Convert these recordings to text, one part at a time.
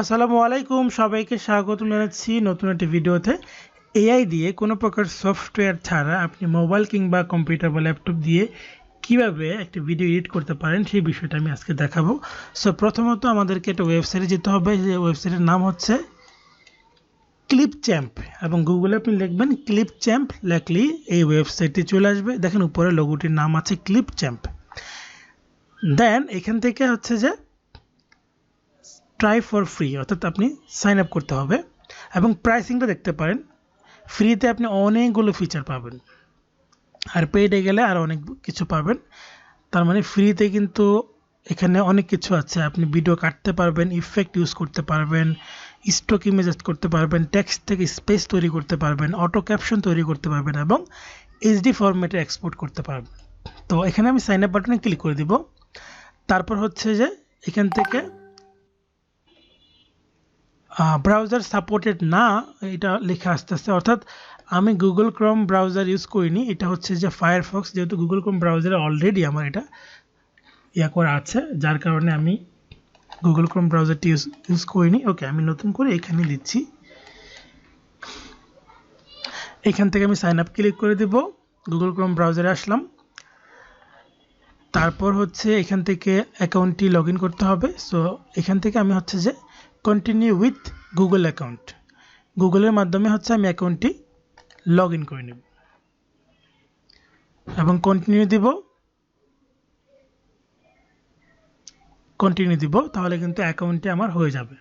আসসালামু আলাইকুম, সবাইকে স্বাগত জানাচ্ছি নতুন একটি ভিডিওতে। এআই দিয়ে কোনো প্রকার সফটওয়্যার ছাড়া আপনি মোবাইল কিংবা কম্পিউটার বা ল্যাপটপ দিয়ে কীভাবে একটি ভিডিও এডিট করতে পারেন, সেই বিষয়টা আমি আজকে দেখাবো। সো প্রথমত আমাদেরকে একটা ওয়েবসাইটে যেতে হবে, যে ওয়েবসাইটের নাম হচ্ছে ক্লিপ চ্যাম্প এবং গুগলে আপনি লিখবেন ক্লিপ চ্যাম্প লেখলেই এই ওয়েবসাইটটি চলে আসবে। দেখেন উপরে লোগোটির নাম আছে ক্লিপ চ্যাম্প দেন এখান থেকে হচ্ছে যে ট্রাই ফর ফ্রি অর্থাৎ আপনি সাইন আপ করতে হবে, এবং প্রাইসিংটা দেখতে পারেন। ফ্রিতে আপনি অনেকগুলো ফিচার পাবেন। আর পেইডে গেলে আর অনেক কিছু পাবেন। তার মানে ফ্রিতে কিন্তু এখানে অনেক কিছু আছে। আপনি ভিডিও কাটতে পারবেন ইফেক্ট ইউজ করতে পারবেন স্টক ইমেজ করতে পারবেন টেক্সট থেকে স্পেস তৈরি করতে পারবেন অটো ক্যাপশন তৈরি করতে পারবেন, এবং এইচডি ফরম্যাটে এক্সপোর্ট করতে পারবেন। তো এখানে আমি সাইন আপ বাটনে ক্লিক করে দিব। তারপর হচ্ছে যে এখান থেকে ব্রাউজার সাপোর্টেড না, এটা লেখা আসতে আসতে অর্থাৎ আমি গুগল ক্রোম ব্রাউজার ইউজ করিনি, এটা হচ্ছে যে ফায়ারফক্স যেহেতু গুগল ক্রোম ব্রাউজারে অলরেডি আমার এটা ইয়া করা আছে, যার কারণে আমি গুগল ক্রোম ব্রাউজারটি ইউজ ইউজ করিনি। ওকে আমি নতুন করে এখানে দিচ্ছি। এখান থেকে আমি সাইন আপ ক্লিক করে দেব গুগল ক্রোম ব্রাউজারে আসলাম। তারপর হচ্ছে এখান থেকে অ্যাকাউন্টটি লগ করতে হবে। সো এখান থেকে আমি হচ্ছে যে কন্টিনিউ উইথ গুগল অ্যাকাউন্ট গুগলের মাধ্যমে হচ্ছে আমি অ্যাকাউন্টটি লগ ইন করে নেব। এবং কন্টিনিউ দিব কন্টিনিউ দিব, তাহলে কিন্তু অ্যাকাউন্টটি আমার হয়ে যাবে।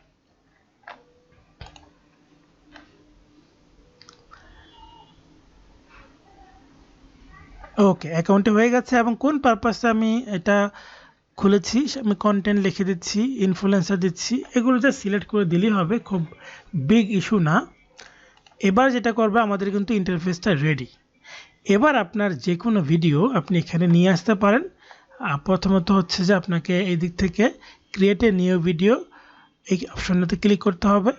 ওকে অ্যাকাউন্টে হয়ে গেছে এবং কোন পারপাসে আমি এটা খুলেছি আমি কন্টেন্ট লিখে দিচ্ছি ইনফ্লুয়েন্সার দিচ্ছি, এগুলো যা সিলেক্ট করে দিলেই হবে, খুব বিগ ইস্যু না। এবার যেটা করবে, আমাদের কিন্তু ইন্টারফেসটা রেডি এবার আপনার যে কোনো ভিডিও আপনি এখানে নিয়ে আসতে পারেন। প্রথমত হচ্ছে যে আপনাকে এই দিক থেকে ক্রিয়েট এ নিউ ভিডিও এই অপশনটাতে ক্লিক করতে হবে।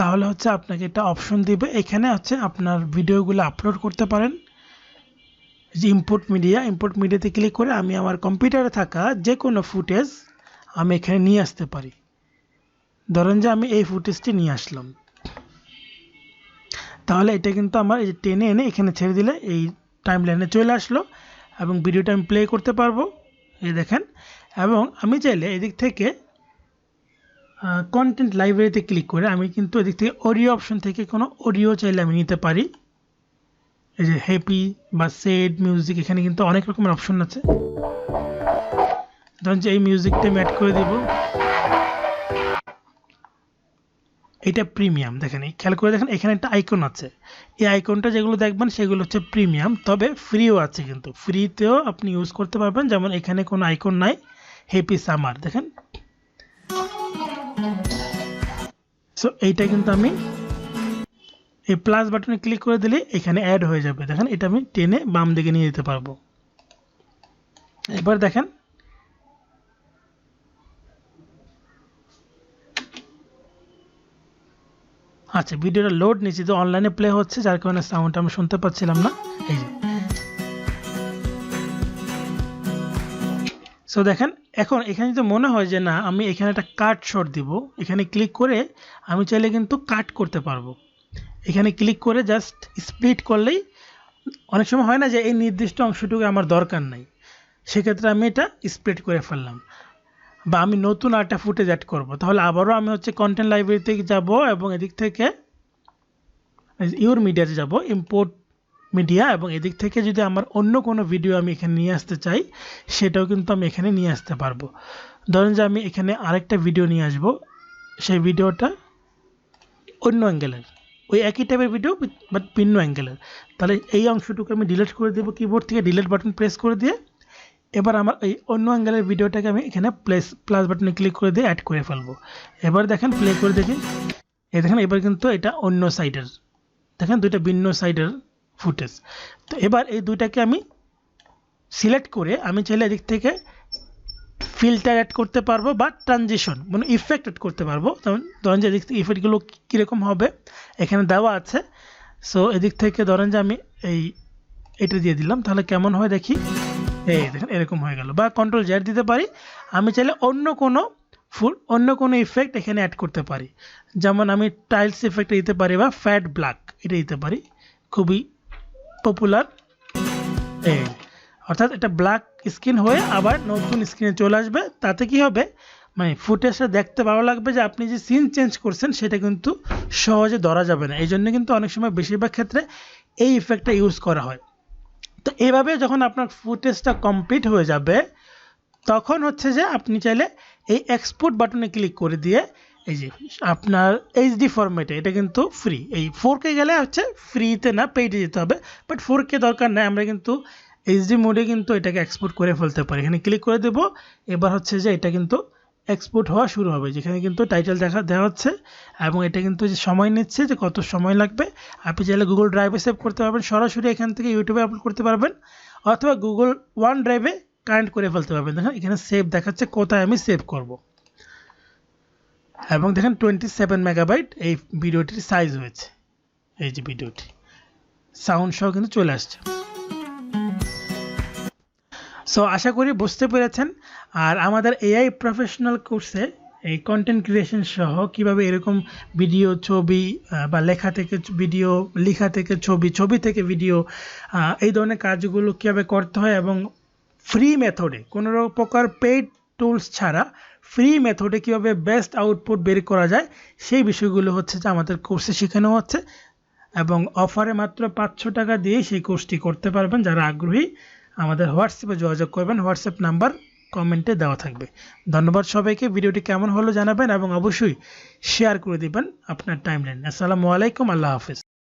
তাহলে হচ্ছে আপনাকে একটা অপশন দিবে। এখানে হচ্ছে আপনার ভিডিওগুলো আপলোড করতে পারেন। যে ইম্পোর্ট মিডিয়া ইম্পোর্ট মিডিয়াতে ক্লিক করে আমি আমার কম্পিউটারে থাকা যে কোনো ফুটেজ আমি এখানে নিয়ে আসতে পারি। ধরেন যে আমি এই ফুটেজটি নিয়ে আসলাম। তাহলে এটা কিন্তু আমার এই টেনে এনে এখানে ছেড়ে দিলে এই টাইম লাইনে চলে আসলো এবং ভিডিওটা আমি প্লে করতে পারব। এই দেখেন। এবং আমি চাইলে এদিক থেকে কন্টেন্ট লাইব্রেরিতে ক্লিক করে আমি কিন্তু এদিক থেকে অডিও অপশন থেকে কোনো অডিও চাইলে আমি নিতে পারি। এই যে হ্যাপি বা সেড মিউজিক এখানে কিন্তু অনেক রকমের অপশন আছে। ধরুন যে এই মিউজিকটা আমি অ্যাড করে দিব। এটা প্রিমিয়াম দেখেন, এই খেয়াল করে দেখেন, এখানে একটা আইকন আছে। এই আইকনটা যেগুলো দেখবেন, সেগুলো হচ্ছে প্রিমিয়াম তবে ফ্রিও আছে কিন্তু। ফ্রিতেও আপনি ইউজ করতে পারবেন, যেমন এখানে কোনো আইকন নাই হ্যাপি সামার দেখেন। সো এইটা কিন্তু আমি এই প্লাস বাটনে ক্লিক করে দিলে এখানে অ্যাড হয়ে যাবে। দেখেন, এটা আমি টেনে বাম দিকে নিয়ে যেতে পারব। এবার দেখেন আচ্ছা ভিডিওটা লোড নিচ্ছে তো অনলাইনে প্লে হচ্ছে, যার কারণে সাউন্ড আমি শুনতে পাচ্ছিলাম না। এই যে সো দেখেন, এখন এখানে যদি মনে হয় যে না, আমি এখানে একটা কাট শট দিব, এখানে ক্লিক করে আমি চাইলে কিন্তু কাট করতে পারব। এখানে ক্লিক করে জাস্ট স্প্লিট করলেই অনেক সময় হয় না যে এই নির্দিষ্ট অংশটুকু আমার দরকার নাই। সেক্ষেত্রে আমি এটা স্প্লিট করে ফেললাম বা আমি নতুন আরেকটা ফুটেজ অ্যাড করব। তাহলে আবারও আমি হচ্ছে কন্টেন্ট লাইব্রেরিতে যাব এবং এদিক থেকে ইউর মিডিয়াতে যাব ইম্পোর্ট মিডিয়া এবং এদিক থেকে যদি আমার অন্য কোনো ভিডিও আমি এখানে নিয়ে আসতে চাই, সেটাও কিন্তু আমি এখানে নিয়ে আসতে পারব। ধরেন যে আমি এখানে আরেকটা ভিডিও নিয়ে আসব। সেই ভিডিওটা অন্য অ্যাঙ্গেলের ওই একই টাইপের ভিডিও বাট ভিন্ন অ্যাঙ্গেলের তাহলে এই অংশটুকু আমি ডিলিট করে দেবো কিবোর্ড থেকে ডিলিট বাটন প্রেস করে দিয়ে। এবার আমার এই অন্য অ্যাঙ্গেলের ভিডিওটাকে আমি এখানে প্লেস প্লাস বাটনে ক্লিক করে দিয়ে অ্যাড করে ফেলব। এবার দেখেন প্লে করে দেখি। এই দেখেন, এবার কিন্তু এটা অন্য সাইডের দেখেন, দুইটা ভিন্ন সাইডের ফুটেজ। তো এবার এই দুইটাকে আমি সিলেক্ট করে আমি চাইলে এদিক থেকে ফিল্টার অ্যাড করতে পারব বা ট্রানজিশন মানে ইফেক্ট অ্যাড করতে পারব। যেমন ধরেন যে এদিক থেকে ইফেক্টগুলো কীরকম হবে, এখানে দেওয়া আছে। সো এদিক থেকে ধরেন যে আমি এই, এটা দিয়ে দিলাম, তাহলে কেমন হয় দেখি? এই দেখেন, এরকম হয়ে গেল। বা কন্ট্রোল জেড দিতে পারি। আমি চাইলে অন্য কোনো ফুল, অন্য কোনো ইফেক্ট এখানে অ্যাড করতে পারি। যেমন আমি টাইলস ইফেক্ট দিতে পারি বা ফ্যাট ব্ল্যাক এটা দিতে পারি। খুবই পপুলার এই অর্থাৎ এটা ব্ল্যাক স্ক্রিন হয়ে আবার নতুন স্ক্রিনে চলে আসবে। তাতে কি হবে? মানে ফুটেজটা দেখতে ভালো লাগবে যে আপনি যে সিন চেঞ্জ করছেন, সেটা কিন্তু সহজে ধরা যাবে না। এই জন্য কিন্তু অনেক সময় বেশিরভাগ ক্ষেত্রে এই ইফেক্টটা ইউজ করা হয়। তো এভাবে যখন আপনার ফুটেজটা কমপ্লিট হয়ে যাবে, তখন হচ্ছে যে আপনি চাইলে এই এক্সপোর্ট বাটনে ক্লিক করে দিয়ে এই যে, আপনার এইচডি ফরম্যাটে এটা কিন্তু ফ্রি এই ফোর কে গেলে হচ্ছে ফ্রিতে না পেইডে যেতে হবে বাট ফোর কে দরকার নেই, আমরা কিন্তু এইচডি মোডে কিন্তু এটাকে এক্সপোর্ট করে ফেলতে পারি। এখানে ক্লিক করে দেব, এবার হচ্ছে যে এটা কিন্তু এক্সপোর্ট হওয়া শুরু হবে, যেখানে কিন্তু টাইটেল দেখা, দেওয়া হচ্ছে, এবং এটা কিন্তু যে সময় নিচ্ছে, যে কত সময় লাগবে, আপনি চাইলে গুগল ড্রাইভে সেভ করতে পারবেন, সরাসরি এখান থেকে ইউটিউবে আপলোড করতে পারবেন, অথবা গুগল ওয়ান ড্রাইভে কানেক্ট করে ফেলতে পারবেন। দেখেন, এখানে সেভ দেখাচ্ছে, কোথায় আমি সেভ করব। এবং দেখেন টোয়েন্টি সেভেন মেগাবাইট এই ভিডিওটির সাইজ হয়েছে। এই যে ভিডিওটি। সাউন্ড সহ কিন্তু চলে আসছে। সো আশা করি বুঝতে পেরেছেন। আর আমাদের এআই প্রফেশনাল কোর্সে এই কন্টেন্ট ক্রিয়েশন সহ কীভাবে এরকম ভিডিও ছবি বা লেখা থেকে ভিডিও লেখা থেকে ছবি ছবি থেকে ভিডিও এই ধরনের কাজগুলো কীভাবে করতে হয় এবং ফ্রি মেথডে কোনো প্রকার পেইড টুলস ছাড়া ফ্রি মেথডে কীভাবে বেস্ট আউটপুট বের করা যায়, সেই বিষয়গুলো হচ্ছে যে আমাদের কোর্সে শেখানো হচ্ছে এবং অফারে মাত্র পাঁচশো টাকা দিয়ে সেই কোর্সটি করতে পারবেন। যারা আগ্রহী, আমাদের হোয়াটসঅ্যাপে যোগাযোগ করবেন। হোয়াটসঅ্যাপ নাম্বার কমেন্টে দেওয়া থাকবে। ধন্যবাদ সবাইকে। ভিডিওটি কেমন হলো জানাবেন এবং অবশ্যই শেয়ার করে দিবেন আপনার টাইমলাইন আসসালামু আলাইকুম। আল্লাহ হাফিজ।